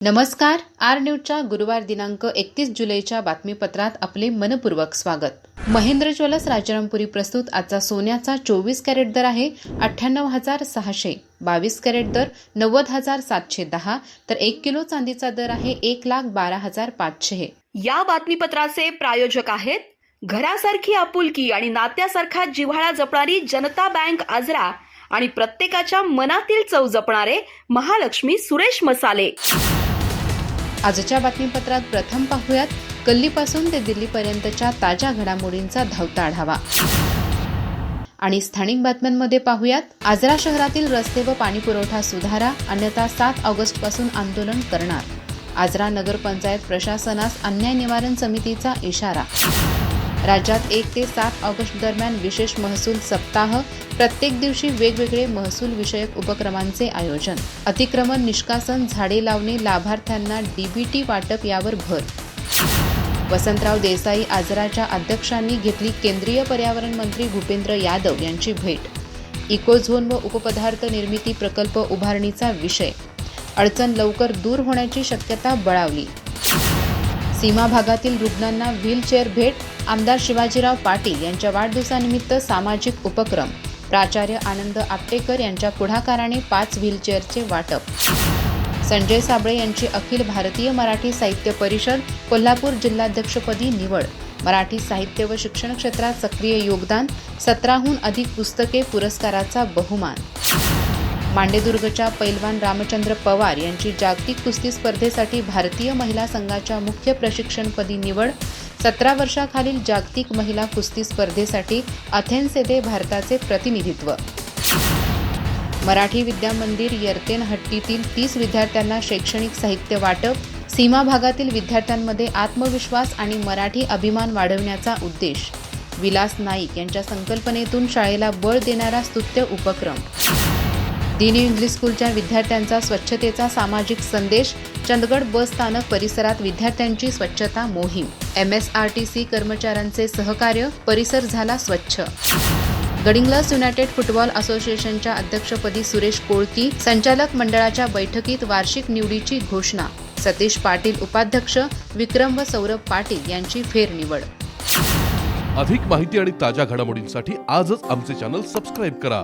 नमस्कार आर न्यूजच्या गुरुवार दिनांक एकतीस जुलैच्या बातमीपत्रात आपले मनपूर्वक स्वागत. महेंद्र ज्वेलर्स राजारामपुरी प्रस्तुत आजचा सोन्याचा चोवीस कॅरेट दर आहे अठ्ठ्याण्णव हजार सहाशे बावीस कॅरेट दर नव्वद हजार सातशे दहा तर एक किलो चांदीचा दर आहे एक लाख बारा हजार पाचशे या बातमीपत्राचे प्रायोजक आहेत घरासारखी आपुलकी आणि नात्यासारखा जिव्हाळा जपणारी जनता बँक आजरा आणि प्रत्येकाच्या मनातील चव जपणारे महालक्ष्मी सुरेश मसाले. आजच्या बातमीपत्रात प्रथम पाहूयात गल्लीपासून ते दिल्लीपर्यंतच्या ताज्या घडामोडींचा धावता आढावा. आणि स्थानिक बातम्यांमध्ये पाहूयात आजरा शहरातील रस्ते व पाणीपुरवठा सुधारा अन्यथा सात ऑगस्टपासून आंदोलन करणार. आजरा नगरपंचायत प्रशासनास अन्याय निवारण समितीचा इशारा. राज्यात एक ते सात ऑगस्ट दरम्यान विशेष महसूल सप्ताह प्रत्येक दिवशी वेगवेगळे महसूल विषयक उपक्रमांचे आयोजन. अतिक्रमण निष्कासन झाडे लावणे लाभार्थ्यांना डीबीटी वाटप यावर भर. वसंतराव देसाई आजराच्या अध्यक्षांनी घेतली केंद्रीय पर्यावरण मंत्री भूपेंद्र यादव यांची भेट. इकोझोन व उपपदार्थ निर्मिती प्रकल्प उभारणीचा विषय. अडचण लवकर दूर होण्याची शक्यता बळावली. सीमा भागातील रुग्णांना व्हीलचेअर भेट आमदार शिवाजीराव पाटील यांच्या वाढदिवसानिमित्त सामाजिक उपक्रम. प्राचार्य आनंद आपटेकर यांच्या पुढाकाराने पाच व्हीलचेअरचे वाटप. संजय साबळे यांची अखिल भारतीय मराठी साहित्य परिषद कोल्हापूर जिल्हाध्यक्षपदी निवड. मराठी साहित्य व शिक्षण क्षेत्रात सक्रिय योगदान सतराहून अधिक पुस्तके पुरस्काराचा बहुमान. मांडेदुर्गच्या पैलवान रामचंद्र पवार यांची जागतिक कुस्ती स्पर्धेसाठी भारतीय महिला संघाच्या मुख्य प्रशिक्षणपदी निवड. सतरा वर्षाखालील जागतिक महिला कुस्ती स्पर्धेसाठी अथेन्स येथे भारताचे प्रतिनिधित्व. मराठी विद्या मंदिर यर्तेन हट्टीतील तीस विद्यार्थ्यांना शैक्षणिक साहित्य वाटप. सीमा भागातील विद्यार्थ्यांमध्ये आत्मविश्वास आणि मराठी अभिमान वाढवण्याचा उद्देश. विलास नाईक यांच्या संकल्पनेतून शाळेला बळ देणारा स्तुत्य उपक्रम. दिनी इंग्लिश स्कूलच्या विद्यार्थ्यांचा स्वच्छतेचा सामाजिक संदेश चंदगड बस स्थानक परिसरात विद्यार्थ्यांची स्वच्छता मोहीम. M S R T C कर्मचाऱ्यांचे सहकार्य परिसर झाला स्वच्छ. गडिंग्लस युनायटेड फुटबॉल असोसिएशनच्या अध्यक्षपदी सुरेश कोळकी संचालक मंडळाच्या बैठकीत वार्षिक निवडीची घोषणा. सतीश पाटील उपाध्यक्ष विक्रम व सौरभ पाटील यांची फेरनिवड. अधिक माहिती आणि ताज्या घडामोडींसाठी आजच आमचे चॅनल सबस्क्राईब करा.